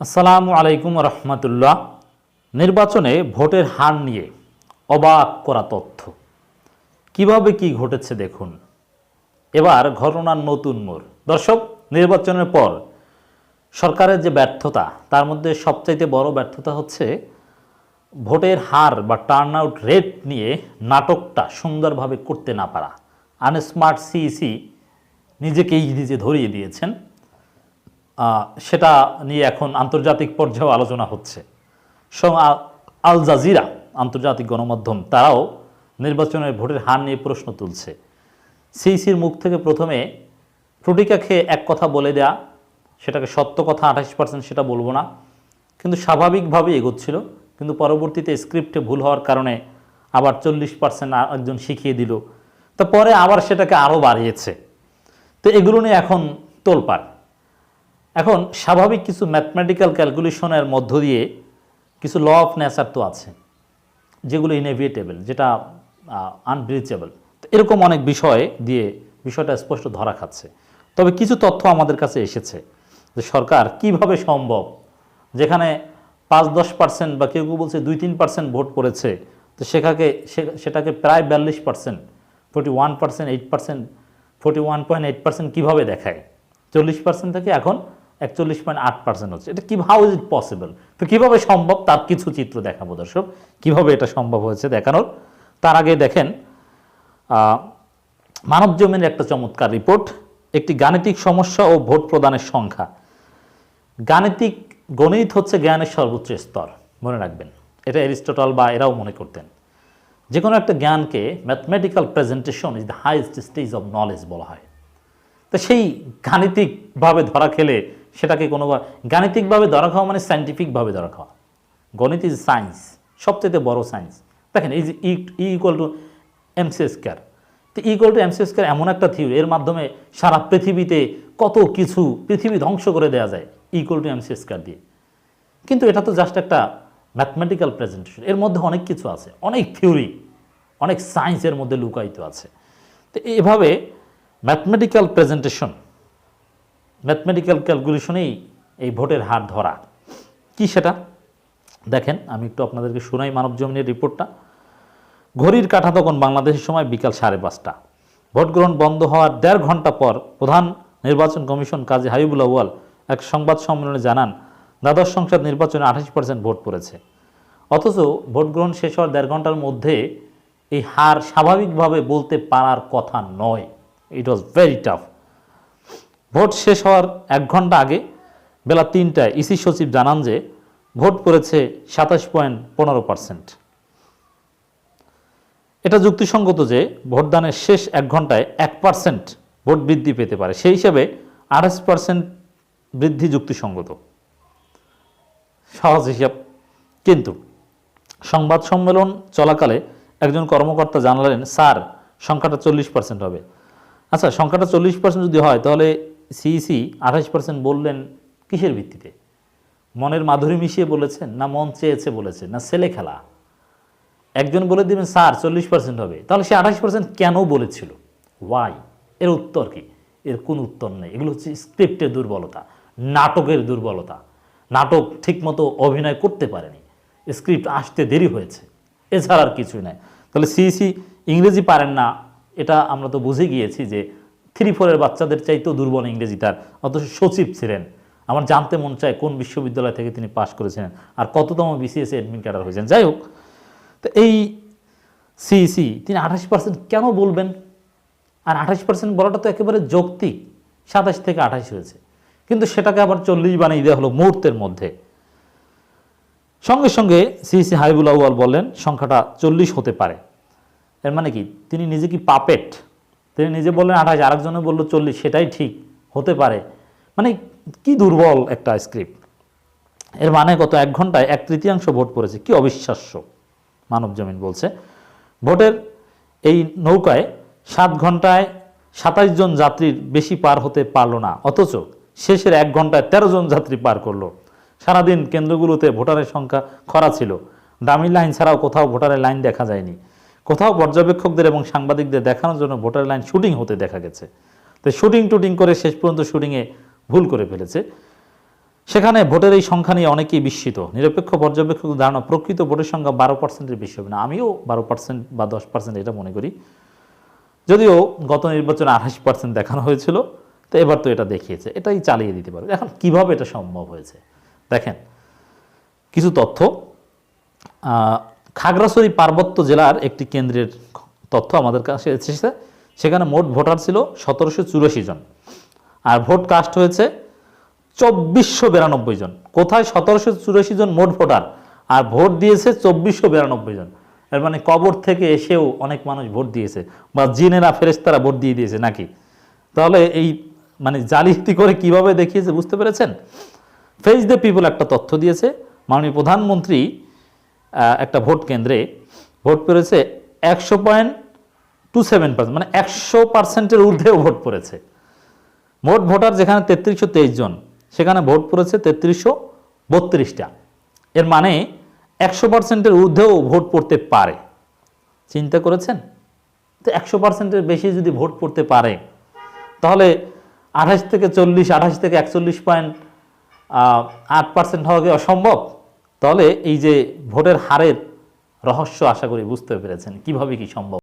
আসসালামু আলাইকুম রহমতুল্লাহ। নির্বাচনে ভোটের হার নিয়ে অবাক করা তথ্য। কীভাবে কি ঘটেছে দেখুন। এবার ঘটনার নতুন মোড়। দর্শক, নির্বাচনের পর সরকারের যে ব্যর্থতা, তার মধ্যে সবচাইতে বড় ব্যর্থতা হচ্ছে ভোটের হার বা টার্ন আউট রেট নিয়ে নাটকটা সুন্দরভাবে করতে না পারা। আনস্মার্ট সিইসি নিজেকেই নিজে ধরিয়ে দিয়েছেন। সেটা নিয়ে এখন আন্তর্জাতিক পর্যায়েও আলোচনা হচ্ছে। আল জাজিরা আন্তর্জাতিক গণমাধ্যম, তারাও নির্বাচনের ভোটের হার নিয়ে প্রশ্ন তুলছে। সিইসির মুখ থেকে প্রথমে ত্রুটিকা খেয়ে এক কথা বলে দেয়া, সেটাকে সত্য কথা আঠাশ পার্সেন্ট সেটা বলব না, কিন্তু স্বাভাবিকভাবেই এগোচ্ছিল, কিন্তু পরবর্তীতে স্ক্রিপ্টে ভুল হওয়ার কারণে আবার চল্লিশ পার্সেন্ট একজন শিখিয়ে দিল। তো পরে আবার সেটাকে আরও বাড়িয়েছে। তো এগুলো নিয়ে এখন তোলপাড়। এখন স্বাভাবিক কিছু ম্যাথমেটিক্যাল ক্যালকুলেশনের মধ্য দিয়ে কিছু ল অফ নেচার তো আছে, যেগুলো ইনএভিটেবল যেটা আনব্রিচেবল এরকম অনেক বিষয় দিয়ে বিষয়টা স্পষ্ট ধরা খাচ্ছে। তবে কিছু তথ্য আমাদের কাছে এসেছে, যে সরকার কীভাবে সম্ভব, যেখানে পাঁচ দশ পার্সেন্ট বা কেউ কেউ বলছে দুই তিন পার্সেন্ট ভোট পড়েছে, তো সেটাকে সে- সেটাকে প্রায় বিয়াল্লিশ percent forty one percent eight percent forty one point eight percent কীভাবে দেখায়? চল্লিশ পার্সেন্ট থেকে এখন একচল্লিশ পয়েন্ট আট পার্সেন্ট হচ্ছে। এটা কি হাউ ইজ ইট পসিবল তো কীভাবে সম্ভব? তার কিছু চিত্র দেখাবো দর্শক। কীভাবে এটা সম্ভব হয়েছে দেখানোর? তার আগে দেখেন মানব জমিনের একটা চমৎকার রিপোর্ট একটি গাণিতিক সমস্যা ও ভোট প্রদানের সংখ্যা। গাণিতিক গণিত হচ্ছে জ্ঞানের সর্বোচ্চ স্তর, মনে রাখবেন। এটা এরিস্টটল বা এরাও মনে করতেন। যে কোনো একটা জ্ঞানকে mathematical presentation is the highest stage of knowledge বলা হয়। তো সেই গাণিতিকভাবে ধরা খেলে সেটাকে কোনো গাণিতিকভাবে ধরা খাওয়া মানে সাইন্টিফিকভাবে ধরা খাওয়া গণিত ইজ সায়েন্স সবচেয়ে বড় সায়েন্স দেখেন, এই যে E equal to MC square তো ইকুয়াল টু এমসি স্কোয়ার এমন একটা থিওরি এর মাধ্যমে সারা পৃথিবীতে কত কিছু পৃথিবী ধ্বংস করে দেওয়া যায় ইকুয়াল টু এমসি স্কোয়ার দিয়ে। কিন্তু এটা তো জাস্ট একটা ম্যাথমেটিক্যাল প্রেজেন্টেশন এর মধ্যে অনেক কিছু আছে, অনেক থিওরি অনেক সায়েন্সের মধ্যে লুকায়িত আছে। তো এভাবে ম্যাথমেটিক্যাল প্রেজেন্টেশন ম্যাথমেটিক্যাল ক্যালকুলেশনেই এই ভোটের হার ধরা। কি সেটা? দেখেন, আমি একটু আপনাদেরকে শোনাই মানব জমিনের রিপোর্টটা। ঘড়ির কাঠা তখন বাংলাদেশের সময় বিকাল সাড়ে পাঁচটা। ভোট গ্রহণ বন্ধ হওয়ার দেড় ঘণ্টা পর প্রধান নির্বাচন কমিশন কাজী হাবিবুল আউয়াল এক সংবাদ সম্মেলনে জানান, দ্বাদশ সংসদ নির্বাচনে আঠাশ পার্সেন্ট ভোট পড়েছে। অথচ ভোট গ্রহণ শেষ হওয়ার দেড় ঘণ্টার মধ্যে এই হার স্বাভাবিকভাবে বলতে পারার কথা নয়। It was very tough vote শেষ হওয়ার এক ঘণ্টা আগে বেলা তিনটায় ইসি সচিব জানান যে ভোট পড়েছে সাতাশ পয়েন্ট পনেরো পার্সেন্ট। এটা যুক্তিসঙ্গত যে ভোটদানের শেষ এক ঘন্টায় এক পার্সেন্ট ভোট বৃদ্ধি পেতে পারে। সেই হিসাবে আঠাশ পার্সেন্ট বৃদ্ধি যুক্তিসঙ্গত। সহজ হিসাব। কিন্তু সংবাদ সম্মেলন চলাকালে একজন কর্মকর্তা জানালেন, স্যার, সংখ্যাটা চল্লিশ পার্সেন্ট হবে। আচ্ছা সংখ্যাটা চল্লিশ পার্সেন্ট যদি হয়, তাহলে সিইসি আঠাশ পার্সেন্ট বললেন কিসের ভিত্তিতে? মনের মাধুরী মিশিয়ে বলেছেন, না মন চেয়েছে বলেছে না ছেলে খেলা। একজন বলে দিবেন, স্যার, চল্লিশ পার্সেন্ট হবে। তাহলে সে আঠাশ পার্সেন্ট কেন বলেছিল? ওয়াই এর উত্তর কি? এর কোন উত্তর নেই। এগুলো হচ্ছে স্ক্রিপ্টের দুর্বলতা, নাটকের দুর্বলতা। নাটক ঠিকমতো অভিনয় করতে পারেনি। স্ক্রিপ্ট আসতে দেরি হয়েছে। এছাড়া আর কিছুই নাই। তাহলে সিইসি ইংরেজি পারেন না, এটা আমরা তো বুঝে গিয়েছি যে থ্রি ফোরের বাচ্চাদের চাইতেও দুর্বল ইংরেজি তার। অথচ সচিব ছিলেন। আমার জানতে মন চায় কোন বিশ্ববিদ্যালয় থেকে তিনি পাশ করেছিলেন আর কততম বিসিএস অ্যাডমিন ক্যাডার হয়েছেন। যাই হোক, তো এই সিইসি তিনি আঠাশ পার্সেন্ট কেন বলবেন? আর আঠাশ পার্সেন্ট বলাটা তো একেবারে যৌক্তিক। সাতাশ থেকে আঠাশ হয়েছে। কিন্তু সেটাকে আবার চল্লিশ বানিয়ে দেওয়া হলো মুহূর্তের মধ্যে। সঙ্গে সঙ্গে সিইসি হাবিবুল আউয়াল বললেন, সংখ্যাটা চল্লিশ হতে পারে। এর মানে কি? তিনি নিজে কি পাপেট তিনি নিজে বললেন আঠাশ আরেকজনে বলল চল্লিশ, সেটাই ঠিক, হতে পারে। মানে কি দুর্বল একটা স্ক্রিপ্ট এর মানে কত এক ঘন্টায় এক তৃতীয়াংশ ভোট পড়েছে, কি অবিশ্বাস্য, মানব জমিন বলছে। ভোটের এই নৌকায় সাত ঘন্টায় সাতাইশ জন যাত্রীর বেশি পার হতে পারল না, অথচ শেষের এক ঘন্টায় তেরো জন যাত্রী পার করল। সারাদিন কেন্দ্রগুলোতে ভোটারের সংখ্যা খরা ছিল, দামি লাইন ছাড়াও কোথাও ভোটারের লাইন দেখা যায়নি। কোথাও পর্যবেক্ষকদের এবং সাংবাদিকদের দেখানোর জন্য ভোটার লাইন শুটিং হতে দেখা গেছে। তো শুটিং টুটিং করে শেষ পর্যন্ত শুটিংয়ে ভুল করে ফেলেছে। সেখানে ভোটের এই সংখ্যা নিয়ে অনেকেই বিস্মিত। নিরপেক্ষ পর্যবেক্ষক ধারণা, প্রকৃত ভোটের সংখ্যা বারো পার্সেন্টের বেশি হবে না। আমিও বারো পার্সেন্ট বা দশ পার্সেন্ট এটা মনে করি। যদিও গত নির্বাচনে আঠাশ পার্সেন্ট দেখানো হয়েছিল, তো এবার তো এটা দেখিয়েছে। এটাই চালিয়ে দিতে পারবে। এখন কীভাবে এটা সম্ভব হয়েছে? দেখেন, কিছু তথ্য খাগড়াছড়ি পার্বত্য জেলার একটি কেন্দ্রের তথ্য আমাদের কাছে এসেছে। সেখানে মোট ভোটার ছিল সতেরোশো চুরাশি জন। আর ভোট কাস্ট হয়েছে চব্বিশশো বিরানব্বই জন। কোথায় সতেরোশো চুরাশি জন মোট ভোটার? আর ভোট দিয়েছে চব্বিশশো বিরানব্বই জন। এর মানে কবর থেকে এসেও অনেক মানুষ ভোট দিয়েছে বা জিনেরা ফেরেস্তারা ভোট দিয়ে দিয়েছে নাকি? তাহলে এই মানে জালিয়াতি করে কীভাবে দেখিয়েছে বুঝতে পেরেছেন? ফেস দ্য পিপল একটা তথ্য দিয়েছে। মাননীয় প্রধানমন্ত্রী একটা ভোট কেন্দ্রে ভোট পড়েছে একশো পয়েন্ট টু সেভেন পার্সেন্ট মানে একশো পার্সেন্টের ঊর্ধ্বেও ভোট পড়েছে। মোট ভোটার যেখানে তেত্রিশশো তেইশ জন, সেখানে ভোট পড়েছে তেত্রিশশো বত্রিশটা। এর মানে একশো পার্সেন্টের ঊর্ধ্বেও ভোট পড়তে পারে। চিন্তা করেছেন? তো একশো পার্সেন্টের বেশি যদি ভোট পড়তে পারে, তাহলে আঠাশ থেকে চল্লিশ, আঠাশ থেকে একচল্লিশ পয়েন্ট আট পার্সেন্ট হওয়া কি অসম্ভব? তাহলে এই যে ভোটের হারের রহস্য আশা করি বুঝতে পেরেছেন। কীভাবে কি সম্ভব?